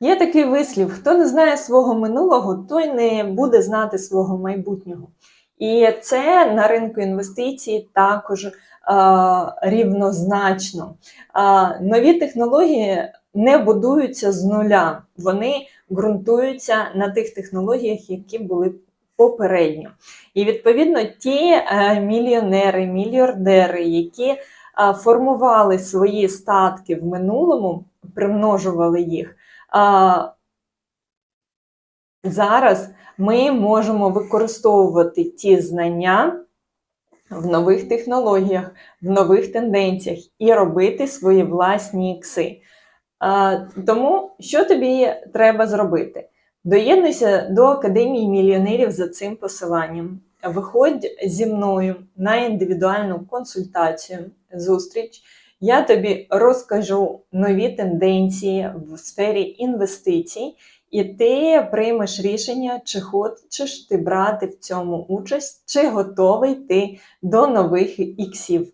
Є такий вислів: хто не знає свого минулого, той не буде знати свого майбутнього. І це на ринку інвестицій також е, рівнозначно. Е, нові технології не будуються з нуля, вони ґрунтуються на тих технологіях, які були попередньо. І відповідно ті е, мільйонери, мільярдери, які е, формували свої статки в минулому, примножували їх. Зараз ми можемо використовувати ті знання в нових технологіях, в нових тенденціях і робити свої власні ікси. Тому що тобі треба зробити? Доєднуйся до Академії мільйонерів за цим посиланням. Виходь зі мною на індивідуальну консультацію, зустріч. Я тобі розкажу нові тенденції в сфері інвестицій, і ти приймеш рішення, чи хочеш ти брати в цьому участь, чи готовий ти до нових іксів.